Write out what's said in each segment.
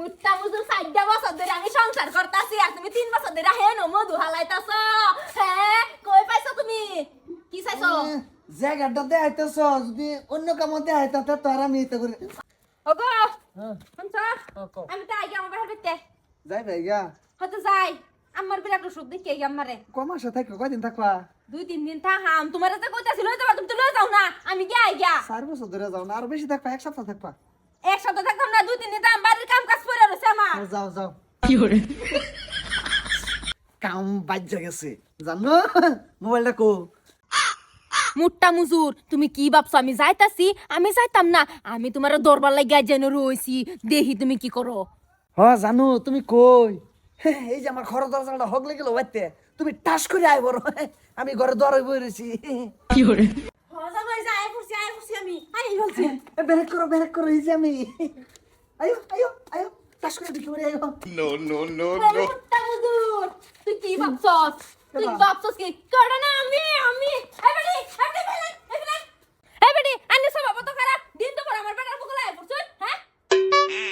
মুত্তা মুজুর সাইডা বছর ধরে আমি সংসার করতাছি আর তুমি তিন বছর ধরে হেন মধু হালাইতাছ। হ্যাঁ কই পাইছো তুমি? কি চাইছো? জায়গাটা দেখাইতেছ যদি অন্য কামো দেখাইতে তো আর আমি এটা করি ওগো হ্যাঁ, শুনছ? আমি তো আগে আমার পেতে যাই ভাই গা হয়তো যাই। আমার বিরাট অসুখ দেখে আমারে কমাসে থাকো কয়দিন থাকবা দুই তিন দিন থাকাম তোমার তো কইতাছি লই যাবা তুমি তো লই যাও না। আমি গে আই গিয়া। চার বছর ধরে যাও না আর বেশি থাকবা এক সপ্তাহ থাকবা। এক সপ্তাহ থাকতাম না দুই তিন দিন বাড়ির কাম কাজ করে রয়েছে আমার ও, যাও যাও কাম বাজ্যা গেছে। জানো মোবাইলটা কো। মুট্টা মুজুর তুমি কি ভাবছ? আমি যাইতাছি আমি যাইতাম না। আমি তোমার দরবার লাগিয়া যেন রয়েছি দেখি তুমি কি করো? হ জানো তুমি কই? এই যে আমার ঘর দরজাটা হগলে গেল বাইতে তুমি টাস করে আই বড়। আমি ঘরে দরে বই রয়েছি আমি। আই বলছি। ব্যারেক করো ব্যারেক করো এই যে আমি। আয়ো আয়ো। আয়ো টাস করে ঢুকে পড়ে আয়ো মুট্টা মুজুর তুই কি ভাবছস? তুই? ভাবছস কি? করে না আমি আমি। বেটি এই বেটি আন্নে সব তো খারাপ। দিন তো পর আমার বেটার বগলা আই পড়ছস হ্যাঁ?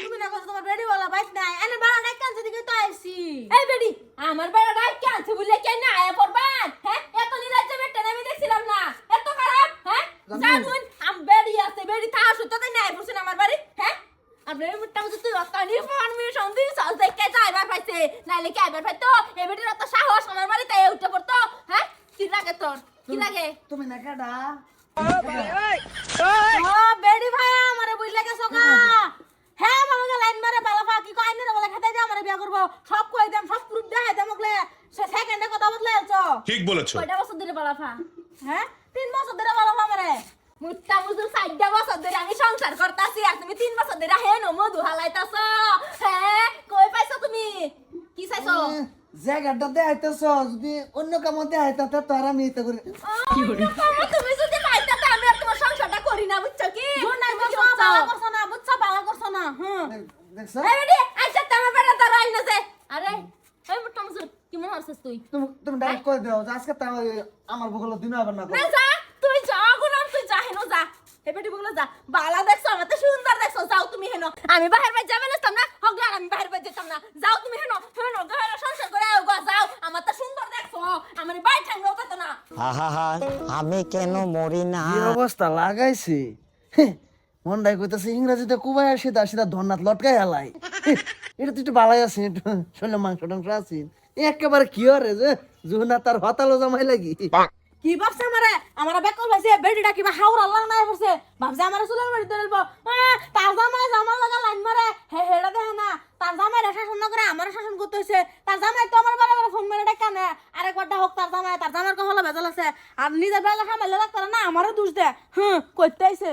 তুমি না তোমার বেডি বলা বাইক নাই। এনে বাড়া ডাক কান দিকে তো আইছি। এই বেটি আমার বেটা রাই কাছে বলে কেন না আয়া পড়বান হ্যাঁ? এত নিরাজ্য বেটা আমি দেখছিলাম না। এত খারাপ হ্যাঁ? জানুন আম বেড়ি আছে বেড়ি থা আসো তো তাই নাই পড়ছেন আমার বাড়ি হ্যাঁ আপনার মুট্টা মুজুর তুই অকানি পারমিশন দিস সাল দেখে যাইবার পাইছে? নাইলে কি আইবার পাইতো? এই বেটির অত সাহস আমার বাড়িতে উঠে পড়তো হ্যাঁ? কি লাগে তোর? কি লাগে? তুমি না কাডা ও বেডি ভাই আমারে বুঝলে গেছো কা হ্যাঁ মামাকে লাইন মারে বালা ফাঁকি কই আইনে বলে খেতে দে আমারে বিয়া করব। সব কই দাম সব প্রুফ দেখাই দাম ওগলে সেকেন্ডে কথা বদলে আলছো ঠিক বলেছ। কয়টা বছর ধরে বলাফা হ্যাঁ? তিন বছর ধরে মুট্টা মুজুর সাইডা বছর ধরে আমি সংসার করতাছি আর তুমি তিন বছর ধরে হেন মধু হালাইতাছ। হ্যাঁ কই পাইছো তুমি? কি চাইছো? জায়গাটা দেখাইতেছ যদি অন্য কামো দেখাইতে তো আর আমি এটা করি তুমি যদি আমি আর তোমার সংসারটা করি না বুঝছ কি? নাই বুঝছ বালা করছ না বুঝছ বালা করছ না হুম। দেখছ? এই বেটি, আচ্ছা তোমার বেটা তার আইনাছে আরে এই মুজুর কি মনে হচ্ছিস তুই? তুমি তুমি ডাইরেক্ট কই দাও যে আজকে তো আমার- বগল দিন হবে না না যা তুই যা গুলাম তুই যা হেনো যা এই বেটি বলে যা। বালা দেখছ আমার তো সুন্দর দেখছ। যাও তুমি হেনো। আমি বাহির বাইর যাবে না না। আমি বাহির বাইর যেতাম না। যাও তুমি হেনো হেনো সংসার করে আও যাও। আমার তো সুন্দর দেখছ। আমার বাই তো না। আহা আমি কেন মরি না? কি অবস্থা? লাগাইছে। মন্ডাই কইতাছে ইংরেজিতে কুবাই আসি দা সিধা ধন্নাত লটকাই হালাই এটা তো একটু বালাই আছে একটু মাংস টাংস আছে। একেবারে কি হরে যে জুহনা তার হতালো জামাই লাগি। কি ভাবছে আমারে? আমারে বেকল ভাইছে বেডিটা কিবা হাওড় আল্লাহ নাই পড়ছে। ভাবছে আমারে চুলের বাড়ি ধরে তার জামাই জামার লাগা লাইন মারে। হে, হেডা দেখে না। তার জামাই শাসন না করে আমার শাসন করতে হয়েছে। তার জামাই তো আমার বারে বারে ফোন মেরে ডাকা না আরেকবারটা হোক তার জামাই, তার জামার কহলা ভেজাল আছে। আর নিজের বেলা সামাইলে রাখতে না, আমারও দোষ দে। হুম, করতে আইছে।